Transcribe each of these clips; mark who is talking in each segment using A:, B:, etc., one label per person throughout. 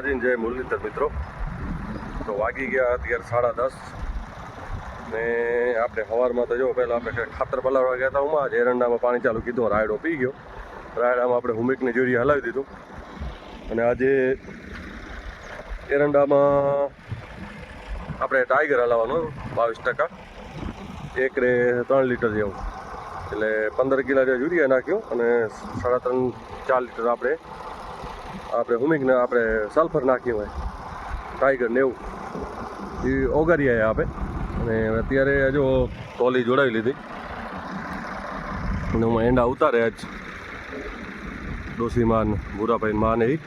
A: માતાજી જય મુરલીધર મિત્રો. તો વાગી ગયા અત્યારે સાડા દસ ને આપણે સવારમાં તો જો પહેલાં આપણે ખાતર પલાળવા ગયા હતા, ઉમાં જ એરંડામાં પાણી ચાલુ કીધું, રાયડો પી ગયો. રાયડામાં આપણે હુમિકની જોડી હલાવી દીધું. અને આજે એરંડામાં આપણે ટાઈગર હલાવવાનું બાવીસ ટકા. એકરે ત્રણ લીટર જેવું. એટલે પંદર કિલો જે યુરિયા નાખ્યું અને સાડા ત્રણ ચાર લીટર આપણે આપણે હુમિંગને આપણે સલ્ફર નાખ્યું હોય. ટાઈગર નેવું. એ ઓગારી આવ્યા આપે. અને અત્યારે જો ટોલી જોડાવી લીધી. અને હું એંડા ઉતારે જ. ડોસી માન, ભૂરાભાઈ માને એ.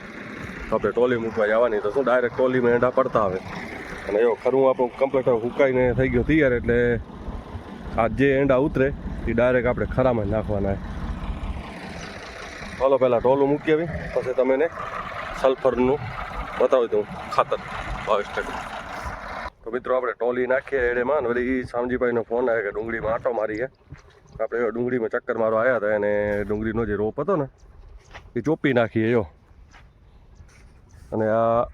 A: આપણે ટોલી મૂકવા જવાની. તો શું ડાયરેક્ટ ટોલીમાં એંડા પડતા આવે? અને એવો ખરું આપણું કમ્પ્લીટ હુકાઈને થઈ ગયો તૈયાર એટલે આ જે એંડા ઉતરે, એ ડાયરેક્ટ આપણે ખરામાં નાખવાના. ચાલો પહેલાં ટોલું મૂકી આવી, પછી તમે સલ્ફરનું બતાવી દઉં, ખાતર બાવીસ ટકા તો મિત્રો, આપણે ટોલી નાખીએ એડેમાં, ને વળી શામજીભાઈનો ફોન આવ્યો કે ડુંગળીમાં આંટો મારી છે. આપણે ડુંગળીમાં ચક્કર મારો આવ્યા હતા અને ડુંગળીનો જે રોપ હતો ને, એ ચોપી નાખીએ, જો. અને આ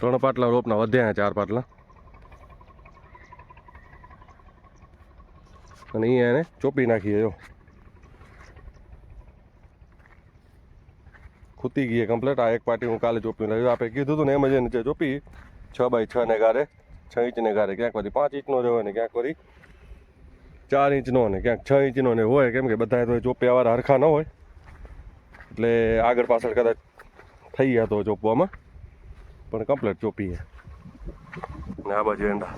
A: ત્રણ પાટલા રોપના, વધ્યા ચાર પાટલા. અને અહીંયા એને ચોપી નાખીએ, જો. ખૂતી ગઈ કમ્પ્લેટ આ એક પાટી હું કાલે ચોપી લાવ્યો આપણે કીધું હતું ને, એમ જ નીચે ચોપી છ બાય છ ને ગારે, છ ઇંચને ગારે. ક્યાંક વળી પાંચ ઇંચનો રહ્યો ને ક્યાંક વળી ચાર ઇંચનો ને ક્યાંક છ ઇંચનો ને હોય. કેમ કે બધા તો ચોપિયાવાળા હરખા ન હોય. એટલે આગળ પાછળ કદાચ થઈ ગયા તો ચોપવામાં પણ કમ્પ્લેટ ચોપીએ ને આ બાજુ એંડા.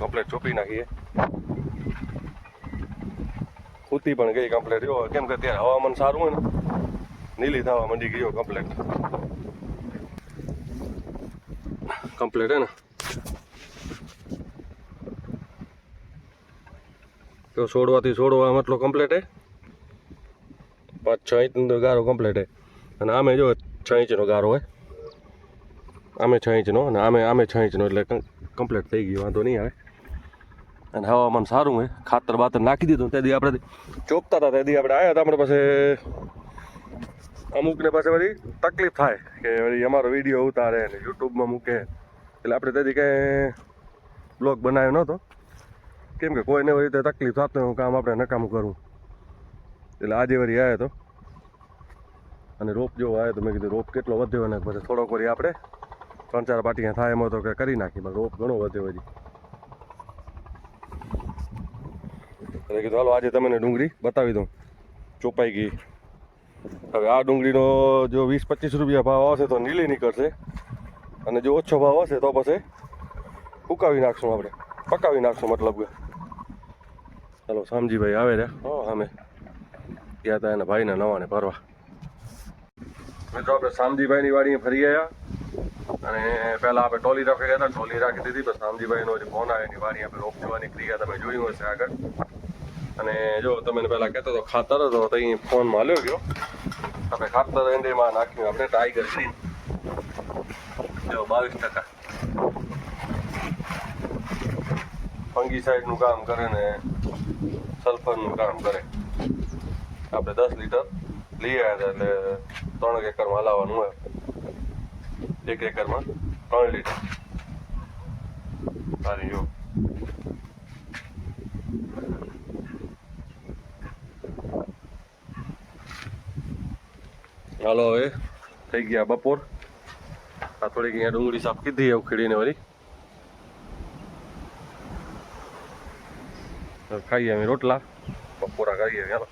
A: કમ્પ્લેટ ચોપી નાખીએ. ખૂતી પણ ગઈ કમ્પ્લેટ જો, કેમ કે અત્યારે હવામાન સારું હોય ને, નીલી થવા માંડી ગયો કમ્પ્લેટ કમ્પ્લેટ હે ને? તો છોડવાથી છોડવા મતલબ કમ્પ્લેટ હે? પાંચ છ ઇંચનો ગારો કમ્પ્લેટ હે. અને આમે જો છ ઇંચનો ગારો હોય આમે છ ઇંચનો અને આમે આમે છ ઇંચનો એટલે કમ્પ્લેટ થઈ ગયું. વાંધો નહીં આવે. અને હવામાન સારું હોય ખાતર બાતર નાખી દીધું. તેથી આપણે ચોપતા હતા. તેથી આપણે આવ્યા હતા. આપણે પાસે અમુકને પાસે વળી તકલીફ થાય કે વળી અમારો વીડિયો ઉતારે ને યુટ્યુબમાં મૂકે. એટલે આપણે તેથી કંઈ બ્લોગ બનાવ્યો નહોતો. કેમ કે કોઈને એવી રીતે તકલીફ થતો હું કામ આપણે નકામું કરવું. એટલે આજે વળી આવ્યો હતો અને રોપ જેવો આવ્યો તો મેં કીધું રોપ કેટલો વધ્યો ને પછી થોડોક વળી આપણે ત્રણ ચાર પાટીયા થાય એમાં તો કે કરી નાખી પણ રોપ ઘણો વધ્યો હજી એટલે કીધું હાલો આજે તમને ડુંગળી બતાવી દઉં. ચોપાઈ ગઈ. હવે આ ડુંગળીનો જો વીસ પચીસ રૂપિયા ભાવ આવશે તો નીલી નીકળશે. અને જો ઓછો ભાવ હશે તો પછી ઉકાવી નાખશું આપણે. પકાવી નાખશું મતલબ કે. ચાલો શામજીભાઈ આવે રે હો. અમે ગયા હતા એના ભાઈને નવાને ભરવા. મિત્રો આપણે શામજીભાઈની વાડીએ ફરી ગયા. અને પહેલાં આપણે ટોલી રાખી ગયા હતા. ટોલી રાખી દીધી પછી શામજીભાઈનો જે ફોન આવે એની વાડી આપણે રોપ જોવાની ક્રિયા તમે જોયું હશે આગળ. અને જો તમે પહેલાં કહેતો હતો ખાતર હતો, તો અહીં ફોનમાં હાલ્યો ગયો. આપણે ખાતર એંડેમાં નાખ્યું. આપણે ટાઈગર ગ્રીન. જો બાવીસ ટકા. ફંગીસાઇડનું કામ કરે ને સલ્ફરનું કામ કરે. આપણે દસ લીટર લઈ આવ્યા હતા એટલે ત્રણ એકરમાં હલાવવાનું હોય. એક એકરમાં ત્રણ લીટર. સારી, જો. હાલો હવે. થઈ ગયા બપોર. આ થોડીક અહીંયા ડુંગળી સાફ કીધી એવું ખીડીને વળી. ખાઈએ અમે રોટલા. બપોરા કરીએ ચાલો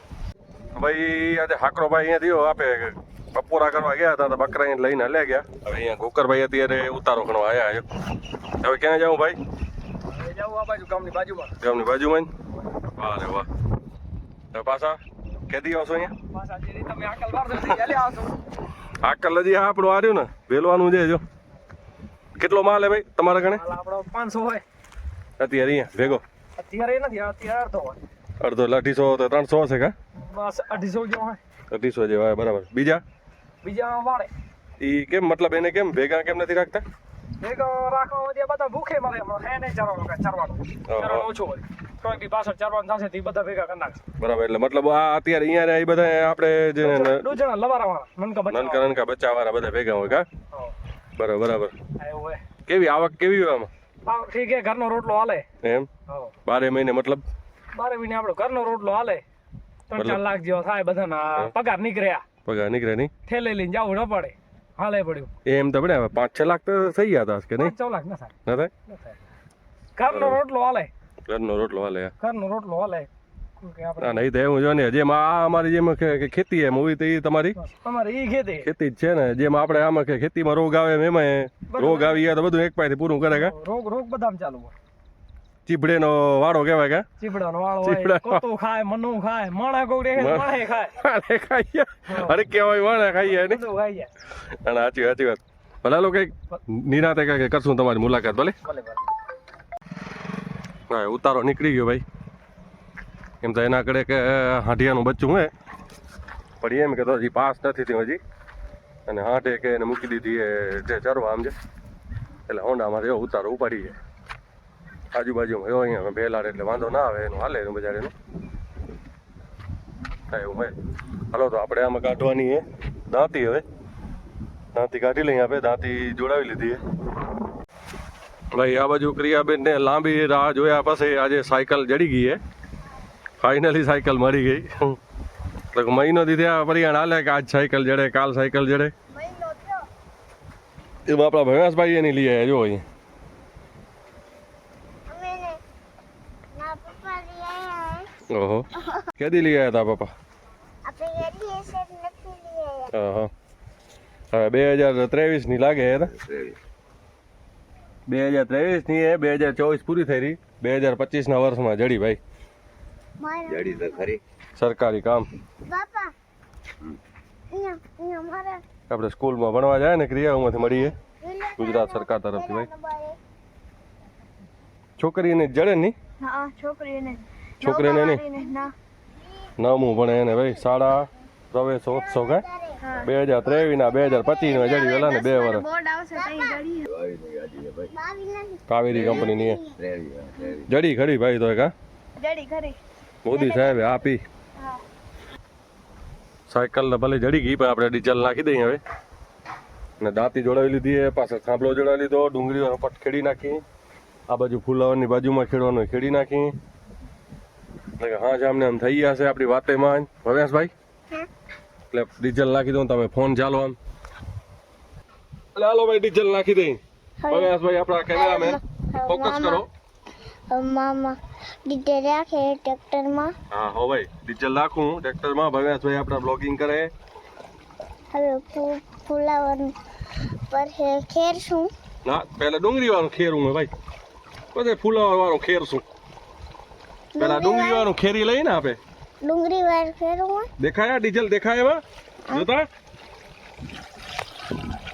A: ભાઈ આજે હાકરો ભાઈ અહીંયા થયો આપે બપોરા કરવા ગયા હતા તો બકરા અહીંયા લઈને લે ગયા. હવે અહીંયા ગોકરભાઈ અત્યારે ઉતારો ઘણો આવ્યા છે. હવે ક્યાં જાઉં ભાઈ?
B: જાઉં આ બાજુ ગામની બાજુમાં.
A: ગામની બાજુમાં જ? વાહ રે વાહ. હવે પાછા? કેદી આવશો અહીંયા?
B: આકલ
A: હજી આ આપણું આર્યું ને વેલવાનું છે જો. કેટલો માલ હે ભાઈ તમારા ગણે
B: પાંચસો હોય.
A: અત્યારે અહીંયા ભેગો.
B: અત્યારે નથી અત્યારે અડધો હોય.
A: અડધો એટલે અઢીસો તો ત્રણસો હશે કા?
B: બસ અઢીસો જેવા હોય.
A: અઢીસો જેવા બરાબર. બીજા?
B: બીજા વાળે.
A: એ કેમ મતલબ એને કેમ ભેગા કેમ નથી રાખતા?
B: એક રાખવા ત્યાં બધા ભૂખે મરે હે નહીં ચરવાનું ચરવાનું. ચરવાનું ઓછું હોય. કોઈ બી પાછળ ચાર થશે તે બધા ભેગા કરી નાખશે.
A: બરાબર એટલે મતલબ આ અત્યારે અહીંયા રહ્યા એ બધા આપણે જે
B: દો જણા લવારા વાળા મનકા બચ્ચા
A: નનકા નનકા બચ્ચા વાળા બધા ભેગા હોય કા? બરાબર બરાબર. કેવી આવક કેવી હોય આમાં?
B: ઠીક છે ઘરનો રોટલો હાલે.
A: એમ? બારે મહિને મતલબ?
B: બારે મહિને આપણો ઘરનો રોટલો હાલે. ત્રણ ચાર લાખ જેવો થાય બધાના. પગાર નીકળ્યા.
A: પગાર નીકળે નહીં?
B: ઠેલે લઈને જવું ન પડે. હાલે પડ્યું.
A: એમ તો પડે હવે પાંચ છ લાખ તો થઈ ગયા હતા કે નહીં?
B: છ લાખ ના થાય.
A: ના થાય?
B: ઘરનો રોટલો હાલે.
A: ઘરનો રોટલો હાલે
B: ઘરનો રોટલો હાલે.
A: ના નહીં તો એવું જો ને જેમ આ અમારી જેમ ખેતી એમ હોય તો એ તમારી?
B: અમારી ઈ ખેતી.
A: ખેતી જ છે ને જેમ આપણે આમાં કે ખેતીમાં રોગ આવે એમ એમાં રોગ આવી ગયા તો બધું એક પાસેથી પૂરું કરે કે?
B: રોગ રોગ બધામાં ચાલુ હોય.
A: ચીપડેનો વાળો કહેવાય કે?
B: ચીબડાનો વાળો હોય. કોતો ખાય મનુ ખાય માણા ગોડે દેખે તો માણે ખાય.
A: અરે ખાઈએ. અરે કેવાય વાળા ખાઈએ ને.
B: બધું ખાઈ
A: અને સાચી સાચી વાત. ભલે લોકો નિરાતે કંઈક કરશું તમારી મુલાકાત ભલે? હા ઉતારો નીકળી ગયો ભાઈ. એમ તો એના કડે કે હાંડિયાનું બચ્ચું હે. પણ એમ કે તો હજી પાસ નથી થયું હજી. અને હાંઠે કે એને મૂકી દીધી એ જે ચરવા આમ છે એટલે હોંડામાં એવો ઉતારો ઉપાડી છે. આજુબાજુમાં એવો અહીંયા ભેલાડ એટલે વાંધો ના આવે એનું હાલે એનું બજાર એનું હા એવું હોય. હાલો તો આપણે આમાં કાઢવાની હે દાંતી હવે. દાંતી કાઢી લઈએ આપણે દાંતી જોડાવી લીધી ભાઈ આ બાજુ ક્રિયાબેન ને લાંબી રાહ જોયા પછી આજે સાયકલ જડી ગઈ હે ફાઇનલી સાયકલ મળી ગઈ. તો મહિનો દીધે પરિયાણ હાલે કે આજ સાયકલ જડે કાલ સાયકલ જડે? એમાં આપણા ભૈયાસભાઈ એની લઈ આવ્યા જો અહીં
C: અમે ને ના પપ્પા લઈ આવ્યા
A: ઓહો. કેદી લઈ આવ્યા હતા પપ્પા? હવે બે હજાર ત્રેવીસની લાગે હે બે હજાર ત્રેવીસની એ બે હજાર ચોવીસ પૂરી થઈ રહી. બે હજાર પચીસના વર્ષમાં જડી ભાઈ.
D: જડી તો ખરી.
A: સરકારી કામ. આપણે સ્કૂલમાં ભણવા જાય ને ક્રિયાઓમાંથી મળીએ. ગુજરાત સરકાર તરફથી ભાઈ. છોકરીને જડે નહીં
C: હા છોકરીને
A: છોકરીને નહીં
C: ના.
A: નવમું ભણે એને ભાઈ શાળા પ્રવેશોત્સવ કાંઈ બે હજાર ત્રેવીસના બે હજાર પચીસમાં જડી વેલા ને બે વર્ષ કાવેરી
D: હા, ત્રેવી.
A: જડી ખરી ભાઈ તો કા મોદી સાહેબે આપી. સાયકલ ને ભલે જડી ગઈ પણ આપણે ડીઝલ નાખી દઈએ હવે. ને દાંતી જોડાવી લીધી એ પાછળ થાંભલો જોડાવી લીધો ડુંગળીઓનો પટ ખેડી નાખી. આ બાજુ ફુલાવરની બાજુમાં ખેડવાનું ખેડી નાખી. હા જામને આમ થઈ ગયા છે આપણી વાતેમાં ભવ્યાસભાઈ? એટલે ડીઝલ નાખી દઉં તમે ફોન ચાલો આમ. એટલે હાલો ભાઈ ડીઝલ નાખી દઈ. ભવ્યાસભાઈ આપણા કેમેરામેન ફોકસ કરો.
C: મામા ડીઝલ રાખે ટ્રેક્ટરમાં.
A: હા હો ભાઈ ડીઝલ નાખું ટ્રેક્ટરમાં. ભવ્યાસભાઈ આપણા બ્લોગિંગ કરે.
C: હવે ફૂલાવાનું પર ખેર શું
A: ના પહેલા ડુંગળી વાળું ખેર હું ભાઈ. પછી ફુલાવર વાળું ખેરશું. પેલા ડુંગળી વાળું ખેરી લઈને આપે.
C: ડુંગળી વાર ખેરું
A: દેખાયા ડીઝલ દેખાય એવા? જોતા?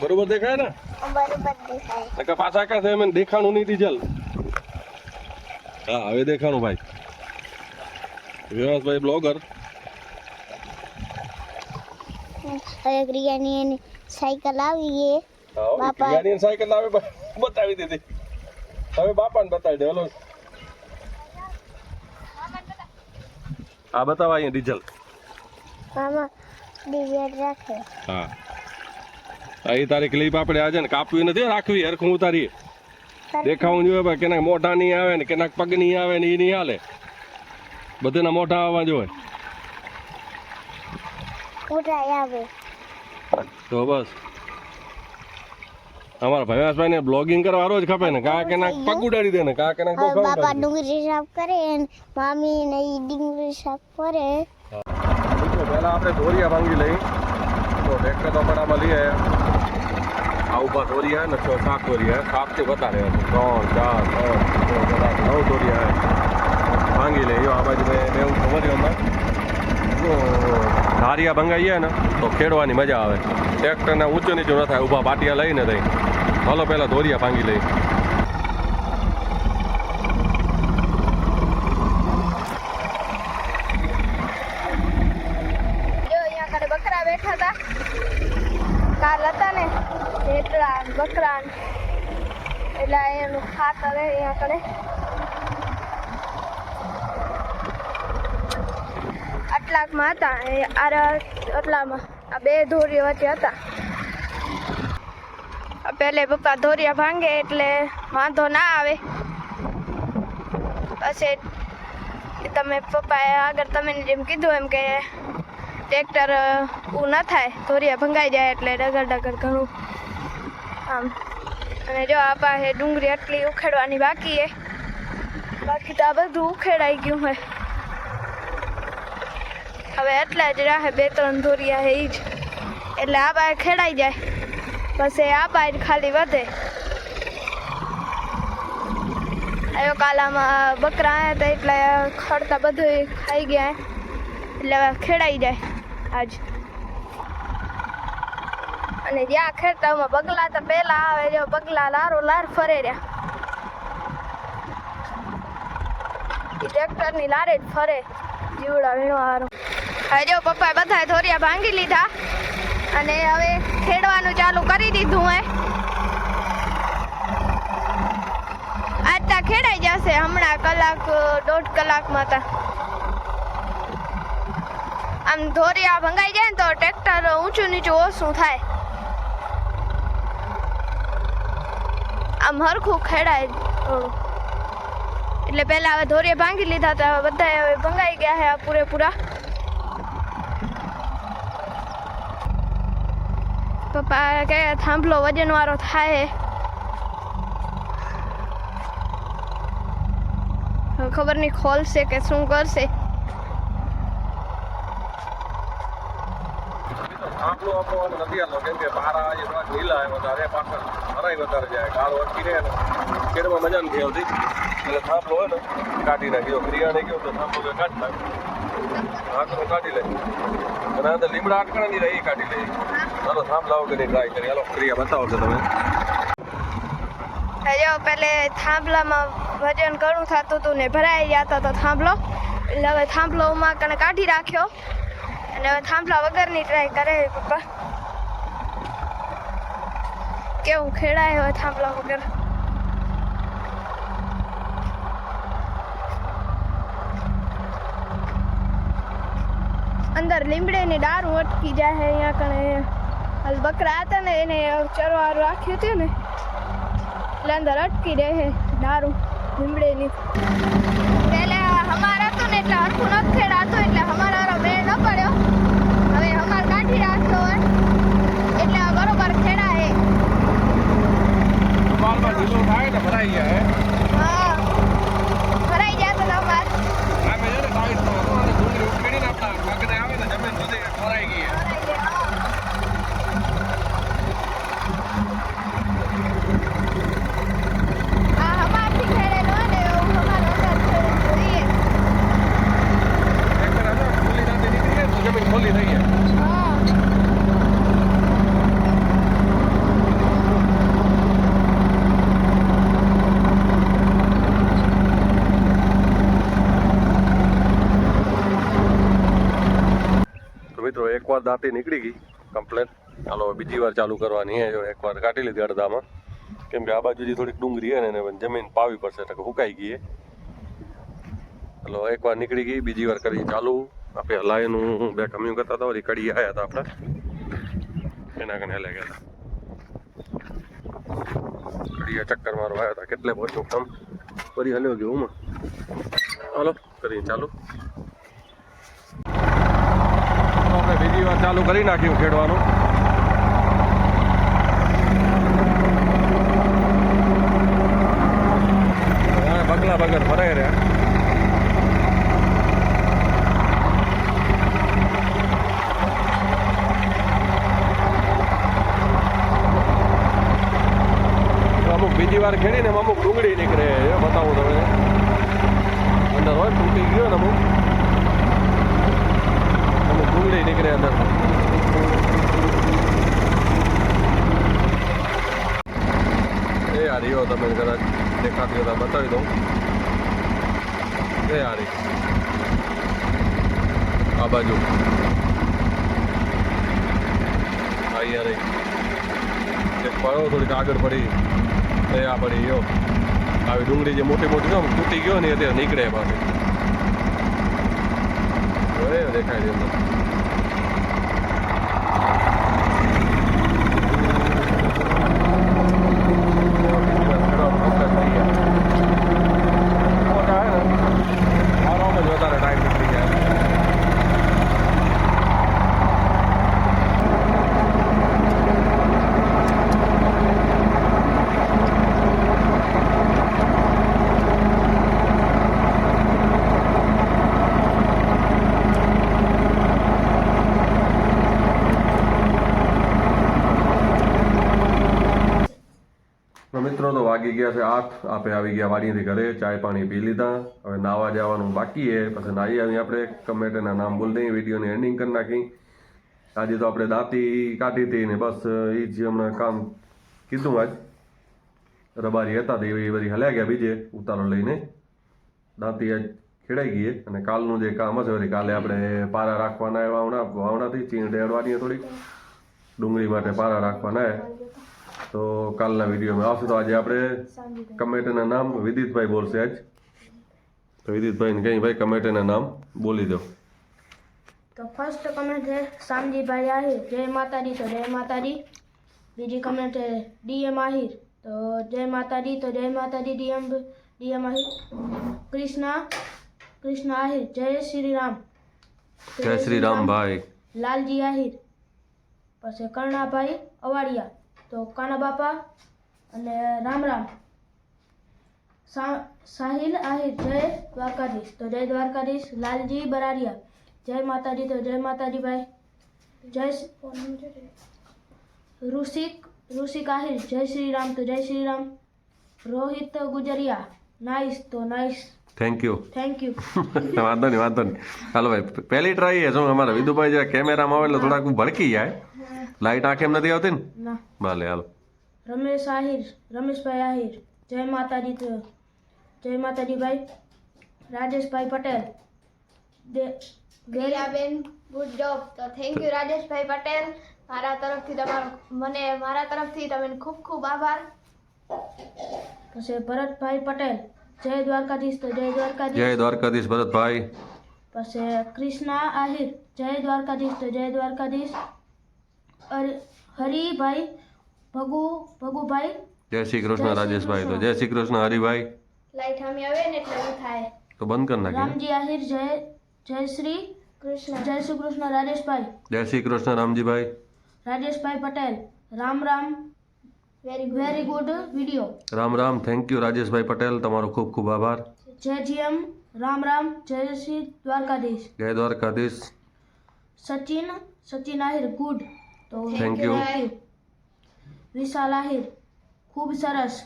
A: બરોબર દેખાય ને?
C: બરોબર દેખાય.
A: નકર પાછા કા છે મને દેખાણું નહીં ડીઝલ. હા હવે દેખાણું ભાઈ. વિવાસભાઈ બ્લોગર.
C: હવે ક્રિયાની એની સાયકલ આવી ગઈ. બાપા.
A: ક્રિયાની સાયકલ આવે બતાવી દીધી. હવે બાપાને બતાવી દે હલો. આ બતાવો અહીંયા ડીઝલ.
C: મામા ડીઝલ રાખે.
A: હા. આ તારી ક્લિપ આપણે આજે ને કાપવી નથી રાખવી હરખું ઉતારીએ દેખાવું જોઈએ ભાઈ કેના મોઢા નહીં આવે ને કેના પગ નહીં આવે ને એ નહીં હાલે. બધાના મોઢા આવવા જોઈએ.
C: મોઢા આવે.
A: તો બસ. અમારા ભવ્યાસભાઈ ને બ્લોગિંગ કરવા રોજ ખપે ને કા કેના પગ ઉડાડી દે ને કા
C: હવે
A: ખબર
C: બાપા. ડુંગળી સાફ કરે ને મામી ને ઈ ડુંગળી સાફ કરે.
A: પહેલા આપણે ધોરિયા ભાંગી લઈ. તો ટ્રેક્ટર તો પણ લઈએ આ ઊભા ધોરિયા ને છ સાત ધોરિયા. સાતથી વધારે. ત્રણ ચાર સાત નવ ધોરિયા. ભાંગી લઈ. જો આ બાજુ મેં બે હું ધારિયા ભંગાઈએ ને, તો ખેડવાની મજા આવે. ટ્રેક્ટરને ઊંચું નીચું ન થાય, ઊભા પાટિયા લઈને થઈ હાલો પહેલાં ધોરિયા ભાંગી લઈ.
C: બકરા બેઠા હતા. કાલ હતા ને ઢેટડા બકરા એટલે એનું ખાતર અહીંયા કને
E: કલાકમાં હતા. એ આર એટલામાં. આ બે ધોરીઓ વચ્ચે હતા. પહેલે પપ્પા ધોરિયા ભાંગે એટલે વાંધો ના આવે. પછી તમે પપ્પાએ આગળ તમે જેમ કીધું એમ કે ટ્રેક્ટર એવું ન થાય. ધોરિયા ભંગાઈ જાય એટલે ડગર ડગર ઘણું. આમ. અને જો આ પાસે ડુંગળી આટલી ઉખેડવાની બાકી એ બાકી તો આ બધું ઉખેડાઈ ગયું હોય હવે એટલા જ રાહે બે ત્રણ ધોરિયા હે જ એટલે આ બાય ખેડાઈ જાય. પછી આ બાય ખાલી વધે. આવ્યો કાલામાં બકરા આવ્યા હતા એટલે ખડતા બધું ખાઈ ગયા. એટલે ખેડાઈ જાય આજ. અને જ્યાં ખેતરમાં બગલા તો પહેલા આવે જો બગલા લારો લાર ફરે રહ્યા. ટ્રેક્ટરની લારે જ ફરે. જીવડા વીણો હવે જો પપ્પાએ બધા ધોરિયા ભાંગી લીધા. અને હવે ખેડવાનું ચાલુ કરી દીધું હે. આજ તા ખેડાઈ જશે હમણાં કલાક દોઢ કલાકમાં તા. આમ ધોરિયા ભંગાઈ જાય ને તો ટ્રેક્ટર ઊંચું નીચું ઓછું થાય. આમ હરખું ખેડાય એટલે પહેલા હવે ધોરિયા ભાંગી લીધા હતા બધા હવે ભંગાઈ ગયા છે આ પૂરેપૂરા. કે થાંભલો વજન વાળો થાય ખબર નહીં ખોલશે કે શું કરશે.
A: થાંભલો આમ નથી આલો કેમ કે પારા એ થોડાક લીલા એ વધારે પાછળ હરાઈ વધારે જાય, ગાળો અટકી રહે ને. ખેડમાં મજા નથી આવતી. એટલે થાંભલો હોય ને, કાઢી નાખી ક્રિયાને ગયો તો થાંભલો કાઢી નાખી આંકડો કાઢી લે અને અંદર લીમડા અટકણા ની રહે કાઢી લે ચાલો થાંભલા વગરની ટ્રાય કરી. હાલો ક્રિયા બતાવો છો તમે.
E: જો પેલે થાંભલામાં વજન ઘણું થતું હતું ને ભરાઈ જતો તો થાંભલો. એટલે હવે થાંભલો માં કને કાઢી રાખ્યો. અને હવે થાંભલા વગરની ટ્રાય કરે પપ્પા. કેવું ખેડાય હવે થાંભલા વગર. અંદર લીમડેની દારૂ અટકી જાય અહીંયા કણે. હાલ બકરા હતા ને એને ચરવા રાખ્યું હતું ને, એટલે અંદર અટકી રહે દારૂ લીમડેની. એટલે હમાર હતું ને એટલે હરખું ન ખેડાતું, એટલે હમારા બે ન પડ્યો. હવે હમાર કાઢી રાખ્યો હોય, એટલે બરોબર ખેડા હા
A: ભરાઈ જાય
E: તો હમાર
A: આમે છે ને સાઈડ તો અને ડુંગળી ઉકેડીને આપણા પગને આવે ને જમીન સુધી ભરાઈ ગઈ
E: આ હમારથી ખેડેલો હોય ને એવું હમાર અંદર ખેડેલું જોઈએ
A: ટ્રેક્ટર હશે ખુલ્લી રાતે નીકળી જાય તો જમીન ખોલી થઈ જાય
E: હા
A: તો દાંતી નીકળી ગઈ કમ્પ્લેન ચાલો બીજી વાર ચાલુ કરવાની હે, જો એકવાર કાઢી લીધી અડધામાં. કેમ કે આ બાજુથી થોડીક ડુંગરી હે ને, એને જમીન પાવી પડશે, એટલે હુકાઈ ગઈ. ચાલો એકવાર નીકળી ગઈ, બીજી વાર કરી ચાલુ. આપણે હલાયનું બે કમ્યું કરતા હતા ઓલી કડી આવ્યા હતા આપણે. એના કને હલાઈ ગયા હતા. કડીએ ચક્કર મારવા આવ્યા હતા, કેટલે પહોંચ્યો કામ ફરી હલ્યો ગયો હું હાલો કરી ચાલુ. આપણે બીજી વાર ચાલુ કરી નાખ્યું ખેડવાનું. હવે બગલા બગર ભરાઈ રહ્યા. અમુક બીજી વાર ખેડીને અમુક ડુંગળી નીકળે એ બતાવું તમે અંદર હોય, તૂટી ગયો ને અમુક. ડુંગળી નીકળે અંદર એ આ રહ્યો તમે કદાચ દેખાતી હતા બતાવી દઉં એ રહી આ બાજુ અહીંયા રહી પડો થોડીક આગળ પડી એ આ પડી ગયો આવી ડુંગળી જે મોટી મોટી છે તૂટી ગયો ને અત્યારે નીકળે પાછી દેખાય છે અંદર વધારે ટાઈમ નીકળી જાય તો મિત્રો તો વાગી ગયા છે આઠ. આપે આવી ગયા વાડીથી ઘરે, ચાય પાણી પી લીધા. હવે નાવા જવાનું બાકી છે. પછી નાહી આવી આપણે. કમેટેના નામ બોલ દઈએ વિડીયોની એન્ડિંગ કરી નાખી. આજે તો આપણે દાંતી કાઢી હતી ને બસ એ જ હમણાં કામ કીધું આજ. રબારી હતા તે એ બધી હલ્યા ગયા બીજે ઉતારો લઈને. દાંતી આજ ખેડાઈ ગઈ અને કાલનું જે કામ હશે કાલે આપણે પારા રાખવાના વાવણા વાવણાથી ચીણ ડેડવાની થોડીક. ડુંગળી માટે પારા રાખવાના તો કાલના વિડીયોમાં આવશે તો આજે આપણે કમેટીના નામ વિદિતભાઈ બોલશે આજ. તો વિદિતભાઈને કઈ ભાઈ કમેટીના નામ બોલી દો.
C: તો ફર્સ્ટ કમેન્ટ છે શામજીભાઈ આહિર જય માતાજી. તો જય માતાજી. બીજી કમેન્ટ છે ડીએમ આહિર. તો જય માતાજી તો જય માતાજી ડીએમ ડીએમ આહિર. કૃષ્ણા કૃષ્ણ આહિર જય શ્રી રામ
A: જય શ્રી રામ ભાઈ.
C: લાલજી આહિર. પછી કર્ણાભાઈ અવાડિયા. તો કાના બાપા અને રામ રામ. સાહિલ આહિર, જય દ્વારકાધીશ. તો જય દ્વારકાધીશ, લાલજી બરારિયા. જય માતાજી, તો જય માતાજી ભાઈ જય ઋષિક ઋષિક આહિર, જય શ્રી રામ તો જય શ્રી રામ રોહિત ગુજરિયા, નાઈસ, તો nice.
A: Thank you
C: thank you
A: વાંધો નહીં વાંધો નહીં. હાલો ભાઈ પહેલી ટ્રાય છે શું અમારા વિદુભાઈ જરા કેમેરામાં આવે એટલે થોડાક ભડકી જાય. લાઈટ આંખ એમ નથી આવતી ને? ભલે હાલો.
C: રમેશ આહિર રમેશભાઈ આહિર. જય માતાજી જય માતાજી ભાઈ રાજેશભાઈ પટેલ.
E: ગેલાબેન ગુડ જોબ તો થેન્ક યુ રાજેશભાઈ પટેલ. મારા તરફથી તમારો મને મારા તરફથી તમને ખૂબ ખૂબ આભાર.
C: પછી ભરતભાઈ પટેલ. જય દ્વારકાધીશ તો જય દ્વારકાધીશ.
A: જય દ્વારકાધીશ ભરતભાઈ.
C: પછી કૃષ્ણા આહિર જય દ્વારકાધીશ તો જય દ્વારકાધીશ. હરિભાઈ ભગુ ભગુભાઈ.
A: જય શ્રી કૃષ્ણ રાજેશભાઈ તો જય શ્રી કૃષ્ણ હરિભાઈ.
E: લાઈટ સામે આવે ને એટલે થાય.
A: તો બંધ કરી નાખી
C: રામજી આહિર જય જય શ્રી
E: કૃષ્ણ.
C: જય શ્રી કૃષ્ણ રાજેશભાઈ.
A: જય Shri Krishna Ramjibhai.
C: Rajeshbhai Patel Ram Ram.
E: Very
C: very good video
A: Ram Ram thank you Rajeshbhai Patel તમારો ખૂબ ખૂબ આભાર
C: જય જીએમ રામ રામ જય શ્રી દ્વારકાધીશ
A: જય દ્વારકાધીશ
C: સચિન સચિન આહિર ગુડ તો
A: Thank you.
C: વિશાલ આહિર ખૂબ સરસ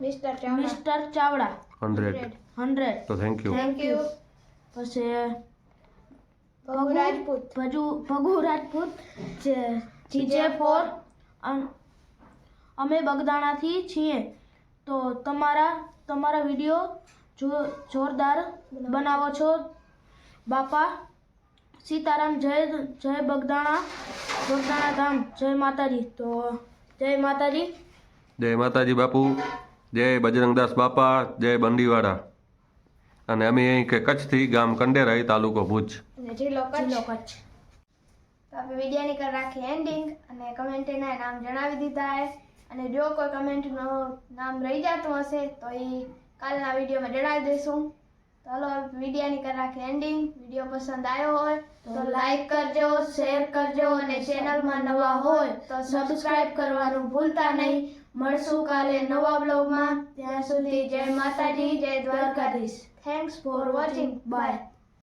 E: mister Chavda
C: mister Chavda
A: hundred
C: hundred
A: તો થેન્ક યુ
E: થેન્ક યુ
C: પછી
E: ભગુ રાજપૂત.
C: ભજુ ભગુ રાજપૂત જે જીજે ફોર અમે બગદાણાથી છીએ. તો તમારા તમારા વીડિયો જો જોરદાર બનાવો છો. બાપા સીતારામ જય જય બગદાણા બગદાણા ધામ જય માતાજી. તો જય માતાજી.
A: જય માતાજી બાપુ જય બજરંગદાસ બાપા જય બંડીવાડા અને અમે અહીં કે કચ્છથી ગામ કંડેરાઈ તાલુકો ભુજ.
E: અને જિલ્લો કચ્છ
C: જિલ્લો કચ્છ
E: તો આપણે વિડીયોની કરી રાખી એન્ડિંગ અને કમેન્ટના નામ જણાવી દીધા છે. અને જો કોઈ કમેન્ટનું નામ રહી જતું હશે તો એ કાલના વિડીયોમાં જણાવી દઈશું. તો ચાલો વિડીયોની કરી રાખી એન્ડિંગ વીડિયો પસંદ આવ્યો હોય તો લાઈક કરજો શેર કરજો અને ચેનલમાં નવા હોય તો સબસ્ક્રાઈબ કરવાનું ભૂલતા નહીં. મળશું કાલે નવા બ્લોગમાં ત્યાં સુધી જય માતાજી જય Dwarkadhish. Thanks for watching bye